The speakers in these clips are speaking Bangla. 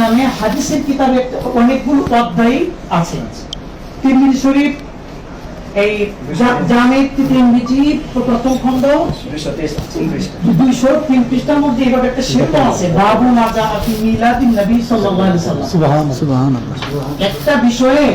নামে হাদিসের কিতাবে অনেকগুলো অধ্যায় আছে। তিরমিজি শরীফ এই জামে তিরমিজি প্রথম খণ্ড দুইশো তিন পৃষ্ঠার মধ্যে একটা আছে বাবু মাজা মিলাদিন নবী সাল্লাল্লাহু আলাইহি সাল্লাম একটা বিষয়ে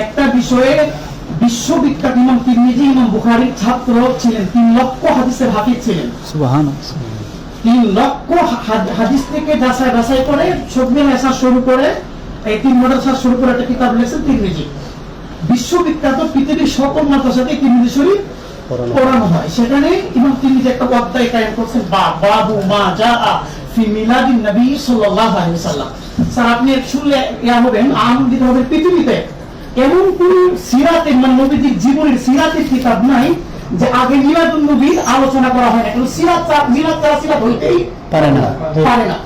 একটা বিষয়ে বিশ্ববিখ্যাত ইমাম তিরমিজি ইমাম বুখারীর ছাত্র ছিলেন তিন লক্ষ হাদিসের হাফিজ ছিলেন। সুবহানাল্লাহ। তিন লক্ষ হাদিস থেকে যাচাই বাছাই করে শুরু করে এই তিন মাদ্রাসা শুরু করে একটা কিতাব লিখেছেন তিরমিজি। বিশ্ববিখ্যাত পৃথিবীর সকল মাদ্রাসাতে তিরমিজি শরীফ পড়ানো হয়। সেখানে ইমাম তিরমিজি একটা অধ্যায় কায়েম করছেন বা বাবু মা যা ফি মিলাদিন নবী সাল্লাল্লাহু আলাইহি ওয়াসাল্লাম। স্যার আপনি শুনলে ইয়া হবেন আনন্দিত হবেন পৃথিবীতে। এমন কোন সিরাতের মানে নবীজির জীবনের সিরাতের কিতাব নাই যে আগে মিলাদুন নবীর আলোচনা করা হয় না কিন্তু সিরাত মিলাদ ছাড়া সিরাত হইতেই পারে না। পারে না।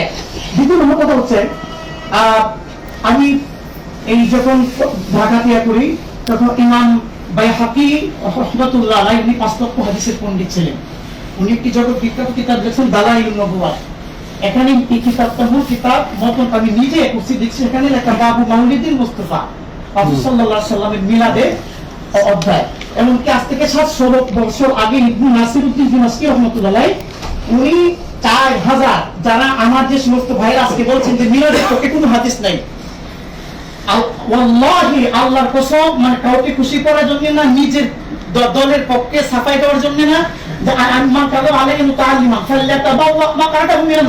এক। দ্বিতীয় নম্বর কথা হচ্ছে আমি এই যখন ঢাকা তিয়া করি তখন ইমাম রহমতুল্লাহ আলাই উনি পাঁচ লক্ষ হাদিসের পণ্ডিত ছিলেন। উনি একটি জগৎ বিখ্যাত কিতাব লিখছেন দালাই নবুয়া এখানে এই কিতাবটা মূল কিতাব মতন আমি নিজে করছি দেখছি এখানে লেখা বাবু মাউলিদিন মুস্তফা। সাল্লামের মিলাদে অধ্যায়। এমনকি আজ থেকে বছর আগে ইবনু নাসিরুদ্দিন দিমাসকি রহমতুল্লাহ উনি চার হাজার যারা আমার যে সমস্ত আজকে বলছেন যে পক্ষে কোনো হাদিস নাই। ওয়াল্লাহি, আল্লাহর কসম মানে কাউকে খুশি করার জন্য না, নিজের দলের পক্ষে সাফাই দেওয়ার জন্য না, যে মান কাদা আলাইহি মুতাআল্লিমা ফাল্যাতাবাওয়া মাকআদাহু মিনান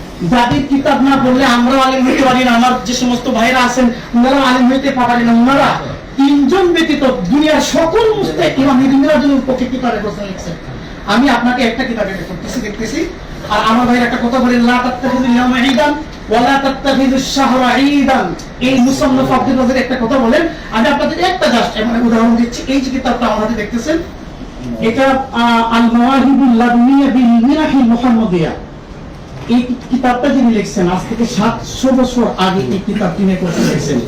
যাদের কিতাব না পড়লে আমরা আলেম হইতে পারি না, আমার যে সমস্ত ভাইরা আছেন ওনারা আলেম হইতে পারি না, ওনারা তিনজন ব্যতীত দুনিয়ার সকল মুস্তাহিদ ইমাম মিরাজুল পক্ষে কিতাবের প্রশ্ন লিখছেন। আমি আপনাকে একটা কিতাব এটা করতেছি দেখতেছি। আর আমার ভাইয়ের একটা কথা বলেন, লা তাত্তাখিযুল ইয়াওমা ঈদান ওয়ালা তাত্তাখিযুশ শাহরা ঈদান। এই মুসান্নাফ আব্দুল রাজ্জাক একটা কথা বলেন। আমি আপনাদের একটা জাস্ট এমন উদাহরণ দিচ্ছি, এই যে কিতাবটা হাতে দেখতেছেন, এটা আল মাওয়াহিবুল লাদুনিয়া বিল মিরাহিল মুহাম্মাদিয়া। এই কিতাবটা যিনি লিখছেন, আজ থেকে সাতশো বছর আগে এই কিতাব তিনি লিখছেন।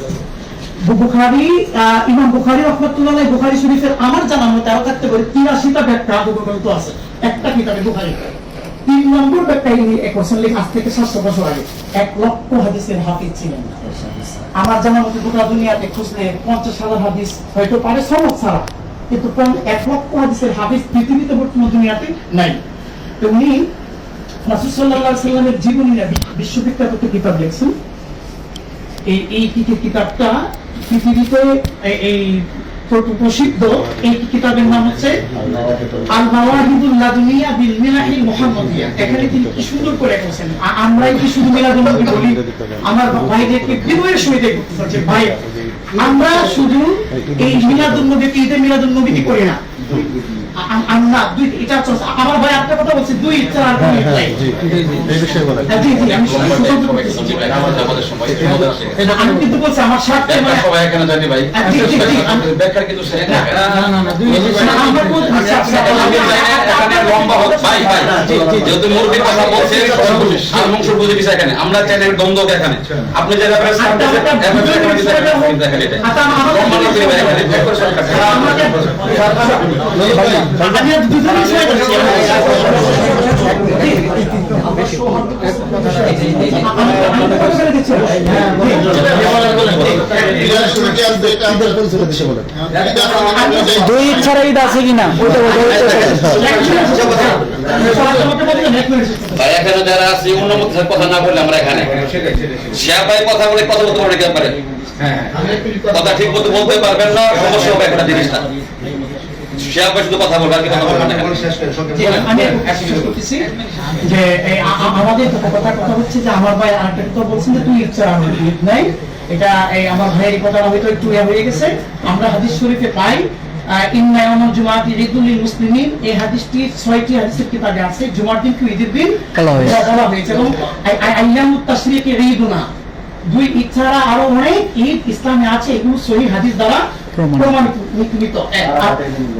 বুখারি ইমাম বুখারি রহমতুল্লাহ বুখারি শরীফের আমার জানা মতে আরও থাকতে পারে তিরাশিটা ব্যাখ্যা আবু গ্রন্থ আছে। একটা কিতাবে বুখারি। তিন নম্বর ব্যাখ্যা ইনি এ করছেন লেখা আজ থেকে সাতশো বছর আগে। এক লক্ষ হাদিসের হাফিজ ছিলেন। আমার জানা মতে গোটা দুনিয়াতে খুঁজলে পঞ্চাশ হাজার হাদিস হয়তো পারে সনদ ছাড়া। কিন্তু এক লক্ষ হাদিসের হাফিজ পৃথিবীতে বর্তমান দুনিয়াতে নাই। তো উনি রাসূল সাল্লাল্লাহু সাল্লামের জীবনী বি- বিশ্ববিখ্যাত একটা কিতাব লিখছেন এই এই কিতাবটা পৃথিবীতে, এই- প্রসিদ্ধ, এই কিতাবের নাম হচ্ছে আল মাওয়াহিদুল লাদুনিয়া বিল মুহাম্মাদিয়া। এখানে তিনি কি সুন্দর করে বলেছেন, আ- আমরা কি শুধু মিলাদুল বলি? আমার ভাইদেরকে বিনয়ের সহিত করতে ভাই আমরা শুধু এই মিলাদুল নবী ঈদে মিলাদুল নবী কি করি না। আমরা দুই এটা আমার ভাই একটা কথা বলছে দুই ইচ্ছা আর দুই ইচ্ছা এই বিষয়ে বলেন। জি জি আমি সুযোগ করতেছি জি ভাই। আমাদের সময় আমাদের আমি কিন্তু বলছি আমার স্বার্থে মানে সবাই এখানে জানি ভাই। ব্যাখ্যার কিন্তু আমার বলতে আমি চাই না এখানে লম্বা হোক ভাই ভাই। যেহেতু মুরগির কথা বলছে সার মাংস বুঝে দিছে এখানে আমরা চাই না দ্বন্দ্ব এখানে আপনি যে রেফারেন্স আচ্ছা, করতেছেন আচ্ছা, এভাবে দুজন এখানে বিষয়টা হোক। দিতে দেখেন এটা আচ্ছা, আমার- লম্বা না করে ভাই এখানে ব্যাখ্যার সরকার দুই ইচ্ছার ঈদ আছে কিনা? এখানে যারা আছে অন্য কথা না বললে আমরা এখানে। শিয়া ভাই কথা বলে কথা বলতে পারে পারে কথা ঠিক মতো বলতে পারবেন না সমস্যা হবে একটা জিনিসটা। শিয়া ভাই শুধু কথা বলবে আর কথা বলবেন না আমি একটু শেষ করতেছি। যে এই আ- আ- আমাদের কথা কথা হচ্ছে যে আমার ভাই আরেকটা কথা বলছেন যে তুই ইচ্ছা নাই। এটা এই আমার ভাইয়ের কথা হয়তো একটু ইয়ে হয়ে গেছে। আমরা হাদিস শরীফে পাই মুসলিমিন। এই হাদিসটি ছয়টি হাদিসের কিতাবে আছে। জুমার দিন কি ঈদের দিন? বলা হয়েছে। এবং আই- আই- আইয়ামুত তাশরিকি ঈদুনা। দুই ঈদ আরও অনেক ঈদ ইসলামে আছে এগুলো সহি হাদিস দ্বারা প্রমাণিত।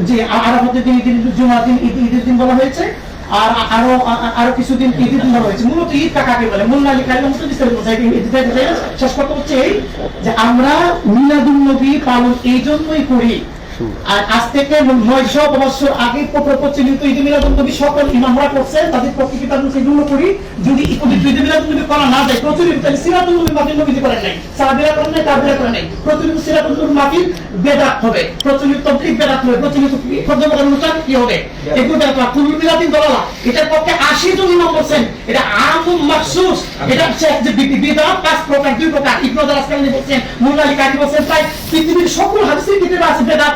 যে আরাফাতের দিন ঈদের জুমার দিন ঈদ ঈদের দিন বলা হয়েছে। আর আরও আরও কিছুদিন ঈদের দিন হয়েছে মূলত ঈদটা কাকে বলে মোল্লা আলী থেকে বোঝায় না। শেষ কথা হচ্ছে এই যে আমরা মিলাদুল নবী পালন এই জন্যই করি আর আজ থেকে নয়শো বছর আগে প্রচলিত ঈদ মিলাদুল সকল ইমামরা করছেন তাদের পক্ষে কি তাদের সেগুলো করি? যদি ঈদ মিলাদুল করা না যায় প্রচলিত তাহলে সিরাতুল নবী মাফিল করেন নাই। সাহাবিরা করেন নাই তাবিরা করেন নাই। প্রচলিত সিরাতুল নবী বেদাত হবে। প্রচলিত তবলিগ বেদাত হবে। প্রচলিত খদ্দমকার অনুষ্ঠান কি হবে? এগুলো বেদাত হবে মিলাদিন দলালা। এটার পক্ষে আশি জন ইমাম বলছেন এটা আমুম মাকসুস এটা হচ্ছে যে বিদাত পাঁচ প্রকার দুই প্রকার। ইবনে আসকালানি বলছেন মুল্লা আলী কারি বলছেন তাই পৃথিবীর সকল হাদিসের কিতাবে আছে বেদাত।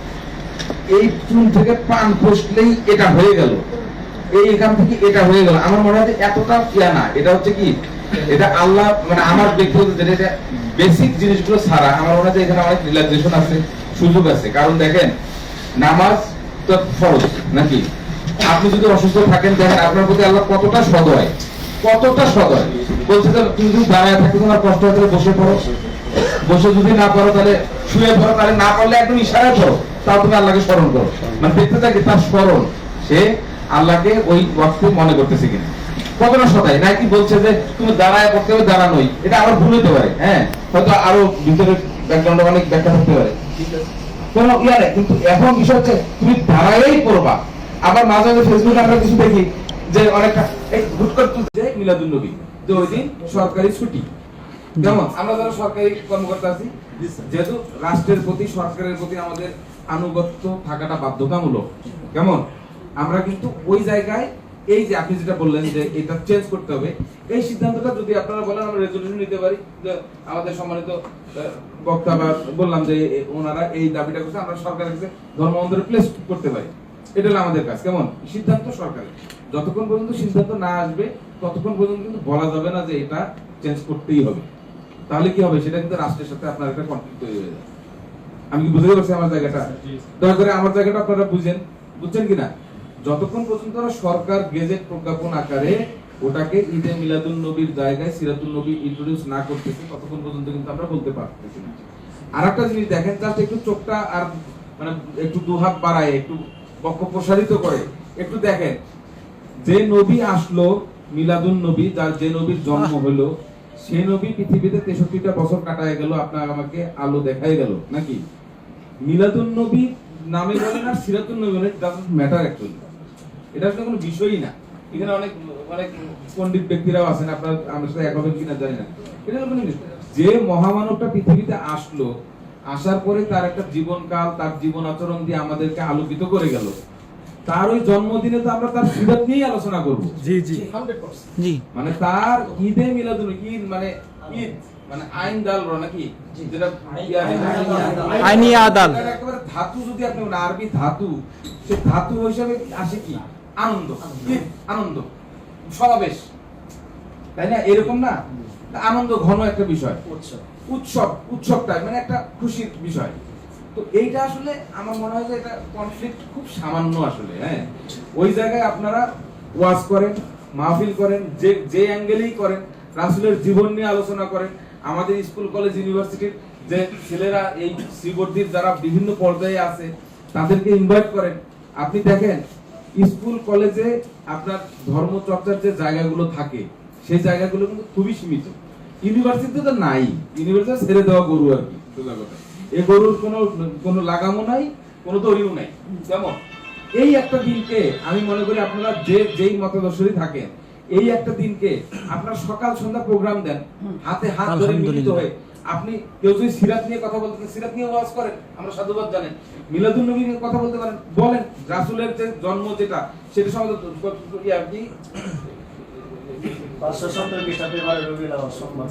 এই চুন থেকে পান খসলেই এটা হয়ে গেল। এই এখান থেকে এটা হয়ে গেল। আমার মনে হয় এতটা ইয়া না। এটা হচ্ছে কি? এটা আল্লাহ মানে আমার ব্যক্তিগত যেটা বেসিক জিনিসগুলো ছাড়া আমার মনে হয় এখানে অনেক রিল্যাক্সেশন আছে, সুযোগ আছে। কারণ দেখেন, নামাজ তো ফরজ নাকি? আপনি যদি অসুস্থ থাকেন, দেখেন আপনার প্রতি আল্লাহ কতটা সদয় কতটা সদয়। বলছে যে তুমি যদি দাঁড়ায় থাকতে তোমার কষ্ট হয় বসে পড়ো। বসে যদি না পারো তাহলে শুয়ে পড়ো, তাহলে না পারলে একদম ইশারা পড়ো। তাও তুমি আল্লাহকে স্মরণ করো। মানে দেখতে থাকি তার স্মরণ সে আল্লাহকে ওই ওয়াক্তে মনে করতেছে কিনা। কতটা সদাই নাকি বলছে যে তুমি দাঁড়ায় পড়তে হবে দাঁড়ানোই এটা আবার ভুল হতে পারে হ্যাঁ? হয়তো আরও ভিতরে ব্যাকগ্রাউন্ডে অনেক ব্যাখ্যা থাকতে পারে। কোনো ইয়া নেই কিন্তু এখন বিষয় হচ্ছে তুমি পড়বা আবার মাঝে মাঝে ফেসবুকে আমরা কিছু দেখি যে অনেকটা এই হুট করে মিলাদুল নবী যে ওই দিন সরকারি ছুটি। কেমন আমরা যারা সরকারি কর্মকর্তা আছি যেহেতু রাষ্ট্রের প্রতি সরকারের প্রতি আমাদের আনুগত্য থাকাটা বাধ্যতামূলক। কেমন? আমরা কিন্তু ওই জায়গায় এই যে আপনি যেটা বললেন যে এটা চেঞ্জ করতে হবে, এই সিদ্ধান্তটা যদি আপনারা বলেন, আমরা রেজলিউশন নিতে পারি। আমাদের সম্মানিত বক্তা বা বললাম যে ওনারা এই দাবিটা করছে, আমরা সরকারের কাছে ধর্ম প্লেস করতে পারি। এটা হলো আমাদের কাজ। কেমন? সিদ্ধান্ত সরকারের। যতক্ষণ পর্যন্ত সিদ্ধান্ত না আসবে, ততক্ষণ পর্যন্ত কিন্তু বলা যাবে না যে এটা চেঞ্জ করতেই হবে। তাহলে কি হবে? সেটা কিন্তু রাষ্ট্রের সাথে আপনার একটা কনফ্লিক্ট তৈরি হয়ে যাবে আমি কি বুঝতে পারছি আমার জায়গাটা? দয়া করে আমার জায়গাটা আপনারা বুঝেন। বুঝছেন কিনা? যতক্ষণ পর্যন্ত সরকার গেজেট প্রজ্ঞাপন আকারে ওটাকে ঈদে মিলাদুল নবীর জায়গায় সিরাতুল নবী ইন্ট্রোডিউস না করতেছে ততক্ষণ পর্যন্ত কিন্তু আমরা বলতে পারতেছি না। আর একটা জিনিস দেখেন জাস্ট একটু চোখটা আর মানে একটু দুহাত বাড়ায় একটু বক্ষ প্রসারিত করে। একটু দেখেন যে নবী আসলো মিলাদুন নবী যার যে নবীর জন্ম হলো সে নবী পৃথিবীতে তেষট্টিটা বছর কাটায় গেল আপনার আমাকে আলো দেখাই গেল নাকি? মিলাদুন নবী নামে বলেন আর সিরাতুন নবী বলেন ডাজন্ট ম্যাটার অ্যাকচুয়ালি এটা আসলে কোনো বিষয়ই না। এখানে অনেক অনেক পণ্ডিত ব্যক্তিরাও আছেন আপনার আমার সাথে এক হবেন কিনা জানি না। এটা কোনো যে মহামানবটা পৃথিবীতে আসলো আসার পরে তার একটা জীবনকাল তার জীবন আচরণ দিয়ে আমাদেরকে আলোকিত করে গেল। তার ওই জন্মদিনে তো আমরা তার সিরাত নিয়েই আলোচনা করব। জি জি। জি। মানে তার ঈদে মিলাদুন ঈদ মানে ঈদ। মানে আইন ডাল র নাকি? যেটা আইনি আদাল। একেবারে ধাতু যদি আপনি আরবি ধাতু সে ধাতু হিসাবে আসে কি? আনন্দ। আনন্দ। সমাবেশ। তাই না? এরকম না? আনন্দ ঘন একটা বিষয়। উৎসব। উৎসবটা মানে একটা খুশির বিষয়। তো এইটা আসলে আমার মনে হয় যে এটা কনফ্লিক্ট খুব সামান্য আসলে হ্যাঁ? ওই জায়গায় আপনারা ওয়াজ করেন মাহফিল করেন যে যে অ্যাঙ্গেলেই করেন রাসুলের জীবন নিয়ে আলোচনা করেন আমাদের স্কুল, কলেজ, ইউনিভার্সিটির যে ছেলেরা এই শ্রীবর্তীর যারা বিভিন্ন পর্যায়ে আছে, তাদেরকে ইনভাইট করেন। আপনি দেখেন, স্কুল, কলেজে আপনার ধর্ম চর্চার যে জায়গাগুলো থাকে, সেই জায়গাগুলো কিন্তু খুবই সীমিত। ইউনিভার্সিটিতে তো নাই। ইউনিভার্সিটি ছেড়ে দেওয়া গরু আর কি। এই গরুর কোনো কোনো লাগামও নাই, কোনো দড়িও নাই। কেমন? এই একটা দিনকে আমি মনে করি আপনারা যে, যেই মতাদর্শই থাকেন এই একটা দিনকে আপনারা সকাল সন্ধ্যা প্রোগ্রাম দেন হাতে হাত ধরে মিলিত হয়ে। আপনি কেউ যদি সিরাত নিয়ে কথা বলতে সিরাত নিয়ে ওয়াজ করেন আমরা সাধুবাদ জানেন। মিলাদুন নবী নিয়ে কথা বলতে পারেন বলেন রাসূলের যে জন্ম যেটা সেটা সম্বন্ধে।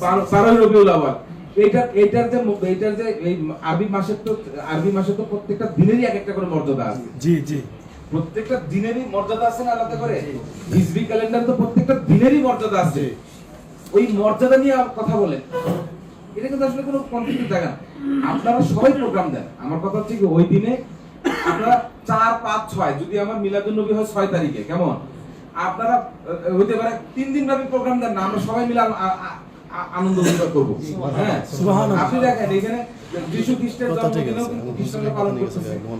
বারো- বারোই রবিউল আওয়াল। এইটার এইটার যে এইটার যে এই আরবি মাসের তো আরবি মাসের তো প্রত্যেকটা দিনেরই এক একটা করে মর্যাদা আছে। জি জি। প্রত্যেকটা দিনেরই মর্যাদা আছে না আলাদা করে? হিজরি ক্যালেন্ডার তো প্রত্যেকটা দিনেরই মর্যাদা আছে। ওই মর্যাদা নিয়ে কথা বলেন এটা কিন্তু আসলে কোনো জায়গা না। আপনারা সবাই প্রোগ্রাম দেন। আমার কথা হচ্ছে কি ওই দিনে আপনারা চার পাঁচ ছয় যদি আমার মিলাদুল নবী হয় ছয় তারিখে কেমন? আপনারা আহ, হতে পারে তিন দিন ব্যাপী প্রোগ্রাম দেন না আমরা সবাই মিলে আনন্দ করব। হ্যাঁ আপনি দেখেন এখানে যিশু খ্রিস্টের জন্মদিনেও খ্রিস্টানরা পালন করতেছে।